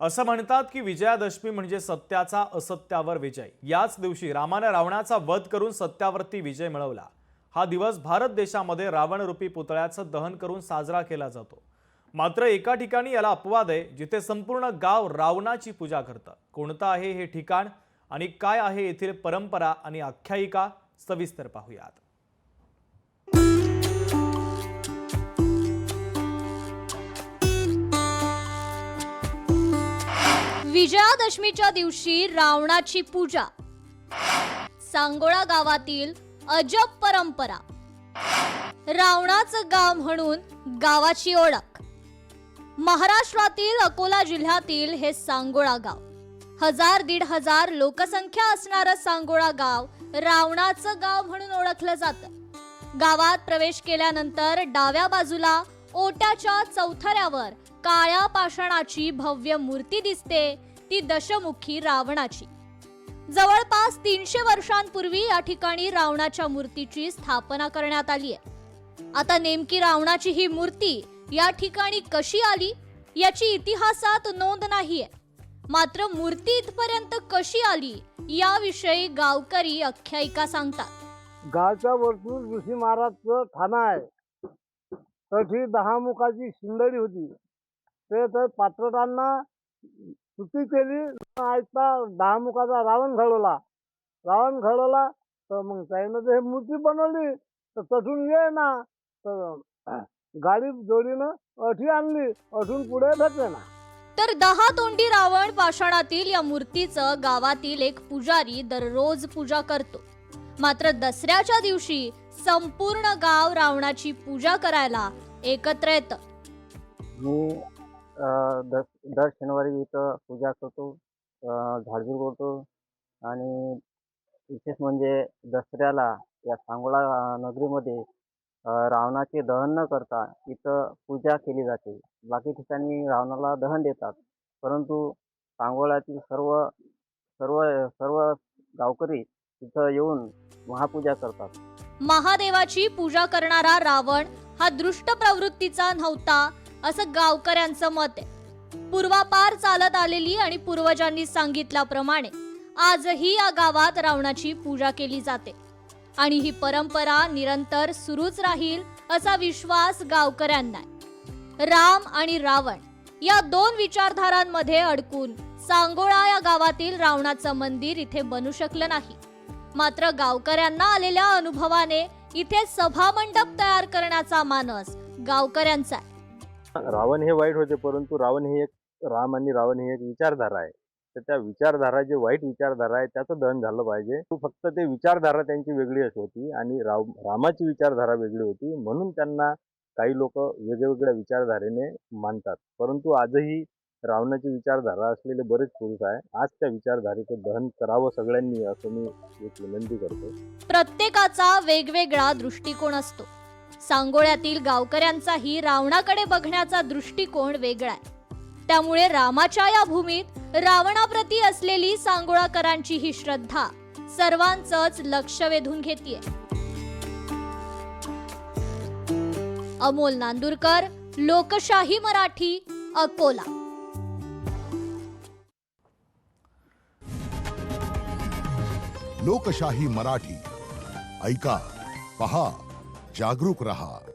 असं म्हणतात की विजयादशमी म्हणजे सत्याचा असत्यावर विजय. याच दिवशी रामाने रावणाचा वध करून सत्यावरती विजय मिळवला. हा दिवस भारत देशामध्ये रावणरूपी पुतळ्याचं दहन करून साजरा केला जातो. मात्र एका ठिकाणी याला अपवाद आहे जिथे संपूर्ण गाव रावणाची पूजा करतं. कोणतं आहे हे ठिकाण आणि काय आहे येथील परंपरा आणि आख्यायिका सविस्तर पाहूयात. विजयादशमीच्या दिवशी रावणाची पूजा. सांगोळा गावातील अजब परंपरा. रावणाचं गाव म्हणून गावाची ओळख. महाराष्ट्रातील अकोला जिल्ह्यातील हे सांगोळा गाव. हजार दीड हजार लोकसंख्या असणारं सांगोळा गाव रावणाचं गाव म्हणून ओळखलं जातं. गावात प्रवेश केल्यानंतर डाव्या बाजूला ओट्याच्या चौथऱ्यावर काळ्या पाषाणाची भव्य मूर्ती दिसते. ती दशमुखी रावणाची. जवळपास तीनशे वर्षांपूर्वी या ठिकाणी रावणाच्या मूर्तीची स्थापना करण्यात आली आहे. आता नेमकी रावणाची ही मूर्ती या ठिकाणी कशी आली याची इतिहासात नोंद नाहीये. मात्र मूर्ती इथपर्यंत कशी आली याविषयी गावकरी आख्यायिका सांगतात. गावच्या वरतून ऋषी महाराजचं ठाणं आहे. तशी दहा मुखाची शिंदडी होती. ते तर पात्रटांना स्तुती केली न ऐकता दहा मुखाचा रावण घडवला. रावण घडवला तर मग त्यानं ते मूर्ती बनवली तर तठून ये ना. तर गाडी जोडीनं अठी आणली अठून पुढे ढकले ना. तर दहा तोंडी रावण पाषाणातील या मूर्तीचं गावातील एक पुजारी दररोज पूजा करतो. मात्र दसऱ्याच्या दिवशी संपूर्ण गाव रावणाची पूजा करायला एकत्र येतं. अ, दर दर शनिवारी इथं पूजा करतो झाडझूर झाडझूड करतो आणि विशेष म्हणजे दसऱ्याला या सांगोळा नगरीमध्ये रावणाचे दहन न करता इथं पूजा केली जाते. बाकी ठिकाणी रावणाला दहन देतात. परंतु सांगोळ्यातील सर्व सर्व सर्व गावकरी इथं येऊन महापूजा करतात. महादेवाची पूजा करणारा रावण हा दृष्ट प्रवृत्तीचा नव्हता. असं गावकऱ्यांचं मत आहे. पूर्वापार चालत आलेली आणि पूर्वजांनी सांगितल्याप्रमाणे आजही या गावात रावणाची पूजा केली जाते. आणि ही परंपरा निरंतर सुरूच राहील असा विश्वास गावकऱ्यांना राम आणि रावण या दोन विचारधारांमध्ये अडकून सांगोळा या गावातील रावणाचं मंदिर इथे बनू शकलं नाही. मात्र गावकऱ्यांना आलेल्या अनुभवाने इथे सभामंडप तयार करण्याचा मानस गावकऱ्यांचा आहे. रावण हे वाईट होते परंतु रावण ही एक राम आणि रावण ही एक विचारधारा आहे. तर त्या विचारधारा जे वाईट विचारधारा आहे त्याचं दहन झालं पाहिजे. फक्त ते विचारधारा त्यांची वेगळी अशी होती आणि राव रामाची विचारधारा वेगळी होती. म्हणून त्यांना काही लोक वेगवेगळ्या विचारधारेने मानतात. परंतु आजही रावणाची विचारधारा असलेले बरेच पुरुष आहे आज त्या विचारधारेचं दहन करावं सगळ्यांनी असं मी एक विनंती करतो. प्रत्येकाचा वेगवेगळा दृष्टिकोन असतो. सांगोळ्यातील गावकऱ्यांचाही रावणाकडे बघण्याचा दृष्टिकोन वेगळा आहे. त्यामुळे रामाच्या या भूमीत रावणाप्रती असलेली सांगोळाकरांची ही श्रद्धा सर्वांचंच लक्ष वेधून घेतीये. अमोल नांदूरकर लोकशाही मराठी अकोला. लोकशाही मराठी. ऐका पहा. जागरूक रहा।